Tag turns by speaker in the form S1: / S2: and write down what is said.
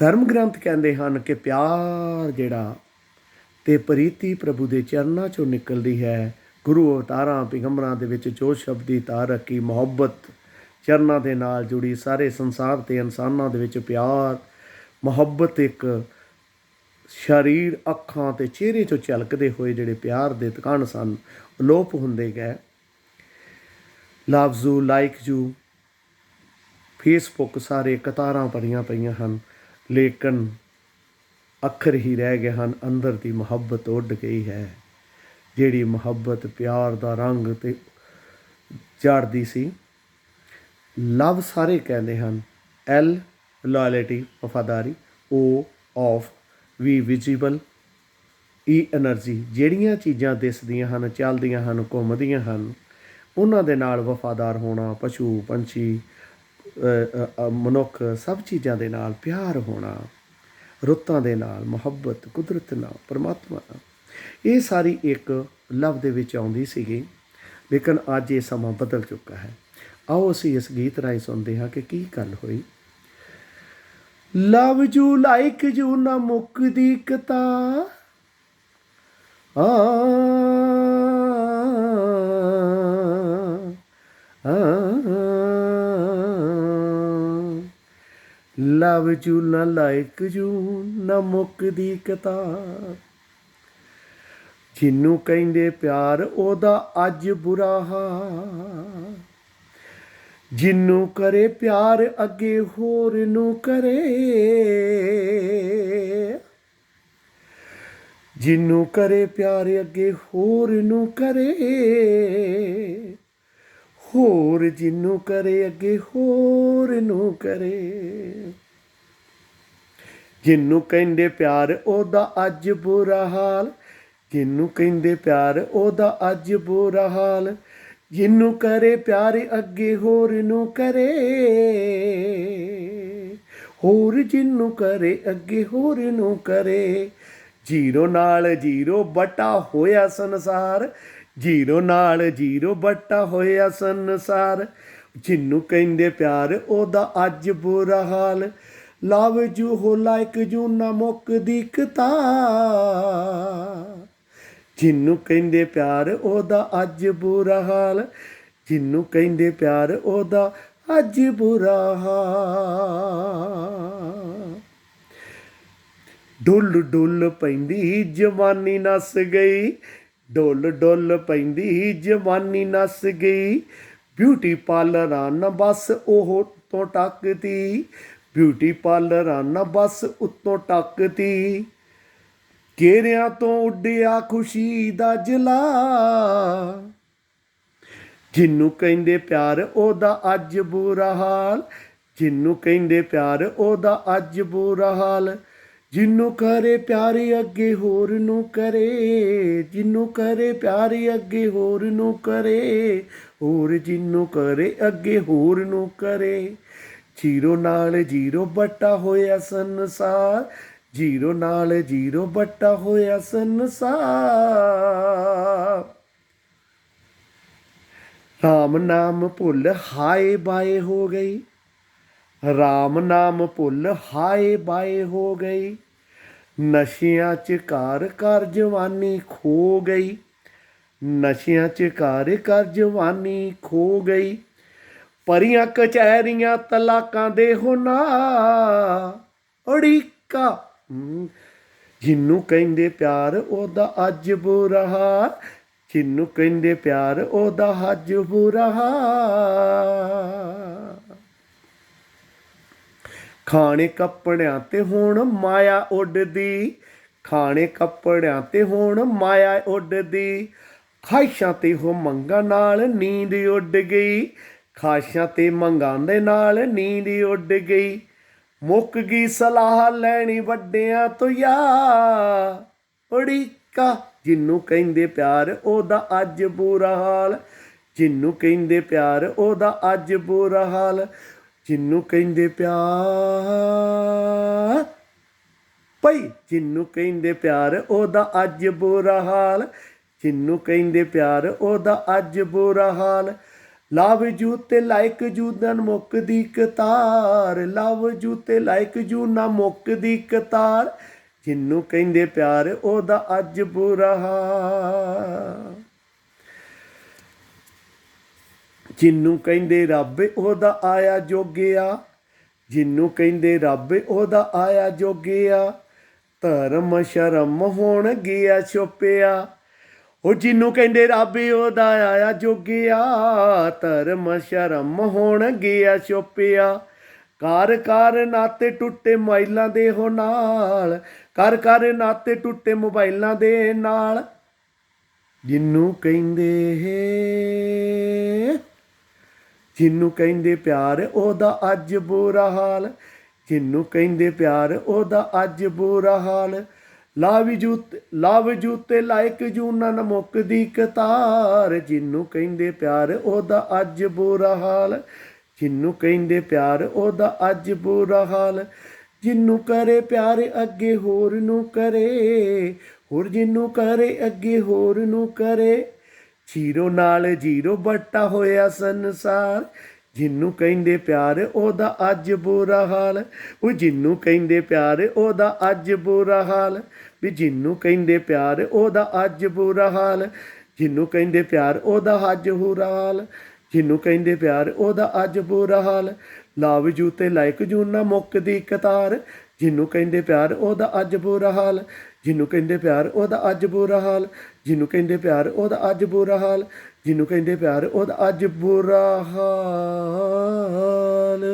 S1: ਧਰਮ ਗ੍ਰੰਥ ਕਹਿੰਦੇ ਹਨ ਕਿ ਪਿਆਰ ਜਿਹੜਾ ਤੇ ਪ੍ਰੀਤੀ ਪ੍ਰਭੂ ਦੇ ਚਰਨਾਂ ਚੋਂ ਨਿਕਲਦੀ ਹੈ, ਗੁਰੂ ਅਵਤਾਰਾਂ, ਪੈਗੰਬਰਾਂ ਦੇ ਵਿੱਚ ਜੋ ਸ਼ਬਦੀ ਦੀ ਤਾਰ ਮੁਹੱਬਤ ਚਰਨਾਂ ਦੇ ਨਾਲ ਜੁੜੀ, ਸਾਰੇ ਸੰਸਾਰ ਤੇ ਇਨਸਾਨਾਂ ਦੇ ਵਿੱਚ ਪਿਆਰ, ਮੁਹੱਬਤ ਇੱਕ ਸਰੀਰ ਅੱਖਾਂ ਤੇ ਚਿਹਰੇ ਚੋਂ ਝਲਕਦੇ ਹੋਏ ਜਿਹੜੇ ਪਿਆਰ ਦੇ ਤਕਣ ਸਨ, ਅਲੋਪ ਹੁੰਦੇ ਗਏ। Love you like you Facebook ਸਾਰੇ ਕਤਾਰਾਂ ਭਰੀਆਂ ਪਈਆਂ ਹਨ। ਲੇਕਿਨ ਅੱਖਰ ਹੀ ਰਹਿ ਗਏ ਹਨ, ਅੰਦਰ ਦੀ ਮੁਹੱਬਤ ਉੱਡ ਗਈ ਹੈ। ਜਿਹੜੀ ਮੁਹੱਬਤ ਪਿਆਰ ਦਾ ਰੰਗ ਤੇ ਝੜਦੀ ਸੀ, ਲਵ ਸਾਰੇ ਕਹਿੰਦੇ ਹਨ L loyalty ਵਫਾਦਾਰੀ O of V visible E energy ਜਿਹੜੀਆਂ ਚੀਜ਼ਾਂ ਦਿਸਦੀਆਂ ਹਨ, ਚੱਲਦੀਆਂ ਹਨ, ਘੁੰਮਦੀਆਂ ਹਨ, ਉਹਨਾਂ ਦੇ ਨਾਲ ਵਫਾਦਾਰ ਹੋਣਾ, ਪਸ਼ੂ, ਪੰਛੀ ਮਨੁੱਖ ਸਭ ਚੀਜ਼ਾਂ ਦੇ ਨਾਲ ਪਿਆਰ ਹੋਣਾ, ਰੁੱਤਾਂ ਦੇ ਨਾਲ ਮੁਹੱਬਤ, ਕੁਦਰਤ ਨਾਲ, ਪਰਮਾਤਮਾ ਨਾਲ, ਇਹ ਸਾਰੀ ਇੱਕ ਲਵ ਦੇ ਵਿੱਚ ਆਉਂਦੀ ਸੀਗੀ। ਲੇਕਿਨ ਅੱਜ ਇਹ ਸਮਾਂ ਬਦਲ ਚੁੱਕਾ ਹੈ। ਆਓ ਅਸੀਂ ਇਸ ਗੀਤ ਰਾਹੀਂ ਸੁਣਦੇ ਹਾਂ ਕਿ ਕੀ ਗੱਲ ਹੋਈ। ਲਵ ਯੂ ਲਾਈਕ ਯੂ ਨਾ ਮੁੱਕਦੀ ਕਤਾ। ਆ ਲਵ ਯੂ ਨਾ ਲਾਈਕ ਯੂ ਨਾ ਮੁੱਕਦੀ ਕਿਤਾਬ। ਜਿੰਨੂੰ ਕਹਿੰਦੇ ਪਿਆਰ, ਉਹਦਾ ਅੱਜ ਬੁਰਾ ਹਾਲ। ਜਿੰਨੂੰ ਕਰੇ ਪਿਆਰ, ਅੱਗੇ ਹੋਰ ਨੂੰ ਕਰੇ। ਜਿੰਨੂੰ ਕਰੇ ਪਿਆਰ, ਅੱਗੇ ਹੋਰ ਨੂੰ ਕਰੇ। ਹੋਰ ਜਿੰਨੂੰ ਕਰੇ ਅੱਗੇ, ਹੋਰ ਨੂੰ ਕਰੇ। ਜਿੰਨੂੰ ਕਹਿੰਦੇ ਪਿਆਰ, ਉਹਦਾ ਅੱਜ ਬੁਰਾ ਹਾਲ। ਜਿੰਨੂੰ ਕਹਿੰਦੇ ਪਿਆਰ, ਉਹਦਾ ਅੱਜ ਬੁਰਾ ਹਾਲ। ਜਿੰਨੂੰ ਕਰੇ ਪਿਆਰ, ਅੱਗੇ ਹੋਰ ਨੂੰ ਕਰੇ। ਹੋਰ ਜਿੰਨੂੰ ਕਰੇ, ਅੱਗੇ ਹੋਰ ਨੂੰ ਕਰੇ। ਜੀਰੋ ਨਾਲ ਜੀਰੋ ਬਟਾ ਹੋਇਆ ਸੰਸਾਰ। ਜੀਰੋ ਨਾਲ ਜੀਰੋ ਵੱਟਾ ਹੋਇਆ ਸੰਸਾਰ। ਜਿੰਨੂੰ ਕਹਿੰਦੇ ਪਿਆਰ, ਉਹਦਾ ਅੱਜ ਬੁਰਾ ਹਾਲ। ਲਵ ਜੂ ਹੋ ਲਾਈਕ ਜੂ ਨਾ ਮੁੱਕਦੀ ਕਤਾ ਜਿੰਨੂੰ ਕਹਿੰਦੇ ਪਿਆਰ, ਉਹਦਾ ਅੱਜ ਬੁਰਾ ਹਾਲ। ਜਿੰਨੂੰ ਕਹਿੰਦੇ ਪਿਆਰ, ਉਹਦਾ ਅੱਜ ਬੁਰਾ ਹਾਲ। ਡੁੱਲ ਡੁੱਲ ਪੈਂਦੀ ਜਵਾਨੀ ਨਸ ਗਈ। ਡੁੱਲ ਡੁੱਲ ਪੈਂਦੀ ਜਵਾਨੀ ਨਸ ਗਈ। ਬਿਊਟੀ ਪਾਰਲਰਾਂ ਨਾ ਬਸ ਉਹ ਤੋਂ ਟੱਕਦੀ। ਬਿਊਟੀ ਪਾਰਲਰਾਂ ਨਾ ਬਸ ਉੱਤੋਂ ਟੱਕਦੀ। ਕੇਰਿਆਂ ਤੋਂ ਉੱਡਿਆ ਖੁਸ਼ੀ ਦਾ ਜਲਾ। ਜਿੰਨੂੰ ਕਹਿੰਦੇ ਪਿਆਰ ਉਹਦਾ ਅੱਜ ਬੁਰਾ ਹਾਲ। ਜਿੰਨੂੰ ਕਹਿੰਦੇ ਪਿਆਰ ਉਹਦਾ ਅੱਜ ਬੁਰਾ ਹਾਲ। ਜਿੰਨੂੰ ਕਰੇ ਪਿਆਰ ਅੱਗੇ ਹੋਰ ਨੂੰ ਕਰੇ। ਜਿੰਨੂੰ ਕਰੇ ਪਿਆਰ ਅੱਗੇ ਹੋਰ ਨੂੰ ਕਰੇ। ਹੋਰ ਜਿੰਨੂੰ ਕਰੇ ਅੱਗੇ ਹੋਰ ਨੂੰ ਕਰੇ। ਜੀਰੋ ਨਾਲ ਜੀਰੋ ਬਟਾ ਹੋਇਆ ਸੰਸਾਰ। ਜੀਰੋ ਨਾਲ ਜੀਰੋ ਬਟਾ ਹੋਇਆ ਸੰਸਾਰ। ਰਾਮ ਨਾਮ ਭੁੱਲ ਹਾਏ ਬਾਏ ਹੋ ਗਈ। ਰਾਮ ਨਾਮ ਭੁੱਲ ਹਾਏ ਬਾਏ ਹੋ ਗਈ। ਨਸ਼ਿਆਂ ਚ ਘਰ ਕਰ ਜਵਾਨੀ ਖੋ ਗਈ। ਨਸ਼ਿਆਂ ਚ ਘਰ ਕਰ ਜਵਾਨੀ ਖੋ ਗਈ। ਪਰੀਆਂ ਕਚਹਿਰੀਆਂ ਤਲਾਕਾਂ ਦੇ ਹੋਣਾ ਅੜੀਕਾ। ਹਮ, ਜਿਹਨੂੰ ਕਹਿੰਦੇ ਪਿਆਰ ਉਹਦਾ ਅੱਜ ਬੁਰਾ ਹਾਲ। ਜਿਹਨੂੰ ਕਹਿੰਦੇ ਪਿਆਰ ਉਹਦਾ ਅੱਜ ਬੁਰਾ ਖਾਣੇ ਕੱਪੜਿਆਂ ਤੇ ਹੁਣ ਮਾਇਆ ਉੱਡਦੀ। ਖਾਣੇ ਕੱਪੜਿਆਂ ਤੇ ਹੁਣ ਮਾਇਆ ਉੱਡਦੀ। ਖਾਇਸ਼ਾਂ ਤੇ ਹੋ ਮੰਗਾਂ ਨਾਲ ਨੀਂਦ ਉੱਡ ਗਈ। ਖਾਇਸ਼ਾਂ ਤੇ ਮੰਗਾਂ ਦੇ ਨਾਲ ਨੀਂਦ ਉੱਡ ਗਈ। ਮੁੱਕ ਗਈ ਸਲਾਹ ਲੈਣੀ ਵੱਡਿਆਂ ਤੋਂ ਯਾ ਉੜੀਕਾ ਜਿੰਨੂੰ ਕਹਿੰਦੇ ਪਿਆਰ, ਉਹਦਾ ਅੱਜ ਬੁਰਾ ਹਾਲ। ਜਿੰਨੂੰ ਕਹਿੰਦੇ ਪਿਆਰ, ਉਹਦਾ ਅੱਜ ਬੁਰਾ ਹਾਲ। ਜਿੰਨੂੰ ਕਹਿੰਦੇ ਪਿਆਰ ਪਈ ਜਿੰਨੂੰ ਕਹਿੰਦੇ ਪਿਆਰ ਉਹਦਾ ਅੱਜ ਬੁਰਾ ਹਾਲ, ਜਿੰਨੂੰ ਕਹਿੰਦੇ ਪਿਆਰ ਉਹਦਾ ਅੱਜ ਬੁਰਾ ਹਾਲ। ਲਵ ਜੂ ਤੇ ਲਾਇਕ ਜੂ ਦਨ ਮੁੱਕਦੀ ਕਤਾਰ, ਲਵ ਜੂ ਤੇ ਲਾਇਕ ਜੂ ਨਾ ਮੁੱਕਦੀ ਕਤਾਰ, ਜਿੰਨੂੰ ਕਹਿੰਦੇ ਪਿਆਰ ਉਹਦਾ ਅੱਜ ਬੁਰਾ ਹਾਲ। ਜਿੰਨੂੰ ਕਹਿੰਦੇ ਰੱਬ ਉਹਦਾ ਆਇਆ ਜੋਗਿਆ ਜਿੰਨੂੰ ਕਹਿੰਦੇ ਰੱਬ ਉਹਦਾ ਆਇਆ ਜੋਗਿਆ ਧਰਮ ਸ਼ਰਮ ਹੋਣ ਗਿਆ ਛੁਪਿਆ ਉਹ ਜਿੰਨੂੰ ਕਹਿੰਦੇ ਰੱਬ ਉਹਦਾ ਆਇਆ ਜੋਗਿਆ ਧਰਮ ਸ਼ਰਮ ਹੋਣ ਗਿਆ ਛੁਪਿਆ ਕਰ ਕਰ ਨਾਤੇ ਟੁੱਟੇ ਮੋਬਾਈਲਾਂ ਦੇ ਹੋ ਨਾਲ। ਕਰ ਕਰ ਨਾਤੇ ਟੁੱਟੇ ਮੋਬਾਈਲਾਂ ਦੇ ਨਾਲ। ਜਿੰਨੂੰ ਕਹਿੰਦੇ ਜਿੰਨੂੰ ਕਹਿੰਦੇ ਪਿਆਰ, ਉਹਦਾ ਅੱਜ ਬੁਰਾ ਹਾਲ। ਜਿੰਨੂੰ ਕਹਿੰਦੇ ਪਿਆਰ, ਉਹਦਾ ਅੱਜ ਬੁਰਾ ਹਾਲ। ਲਾਵ ਜੂਤ, ਲਾਵ ਜੂਤੇ ਲਾਇਕ ਜੂਨਾ ਨ ਮੁੱਕਦੀ ਕਤਾਰ। ਜਿੰਨੂੰ ਕਹਿੰਦੇ ਪਿਆਰ, ਉਹਦਾ ਅੱਜ ਬੁਰਾ ਹਾਲ। ਜਿੰਨੂੰ ਕਹਿੰਦੇ ਪਿਆਰ, ਉਹਦਾ ਅੱਜ ਬੁਰਾ ਹਾਲ। ਜਿੰਨੂੰ ਕਰੇ ਪਿਆਰ, ਅੱਗੇ ਹੋਰ ਨੂੰ ਕਰੇ। ਹੋਰ ਜਿੰਨੂੰ ਕਰੇ, ਅੱਗੇ ਹੋਰ ਨੂੰ ਕਰੇ। ਜੀਰੋ ਨਾਲ ਜੀਰੋ ਵੱਟਾ ਹੋਇਆ ਸੰਸਾਰ। ਜਿੰਨੂੰ ਕਹਿੰਦੇ ਪਿਆਰ, ਉਹਦਾ ਅੱਜ ਬੁਰਾ ਹਾਲ। ਉਹ ਜਿੰਨੂੰ ਕਹਿੰਦੇ ਪਿਆਰ, ਉਹਦਾ ਅੱਜ ਬੁਰਾ ਹਾਲ। ਵੀ ਜਿੰਨੂੰ ਕਹਿੰਦੇ ਪਿਆਰ, ਉਹਦਾ ਅੱਜ ਬੁਰਾ ਹਾਲ। ਜਿੰਨੂੰ ਕਹਿੰਦੇ ਪਿਆਰ, ਉਹਦਾ ਅੱਜ ਬੁਰਾ ਹਾਲ। ਜਿੰਨੂੰ ਕਹਿੰਦੇ ਪਿਆਰ, ਉਹਦਾ ਅੱਜ ਬੁਰਾ ਹਾਲ। ਲਾਵ ਜੂ ਤੇ ਲਾਇਕ ਜੂ ਨਾ ਮੁੱਕਦੀ ਕਤਾਰ। ਜਿੰਨੂੰ ਕਹਿੰਦੇ ਪਿਆਰ, ਉਹਦਾ ਅੱਜ ਬੁਰਾ ਹਾਲ। ਜਿਹਨੂੰ ਕਹਿੰਦੇ ਪਿਆਰ, ਉਹਦਾ ਅੱਜ ਬੁਰਾ ਹਾਲ। ਜਿਹਨੂੰ ਕਹਿੰਦੇ ਪਿਆਰ, ਉਹਦਾ ਅੱਜ ਬੁਰਾ ਹਾਲ। ਜਿਹਨੂੰ ਕਹਿੰਦੇ ਪਿਆਰ, ਉਹਦਾ ਅੱਜ ਬੁਰਾ ਹਾਲ।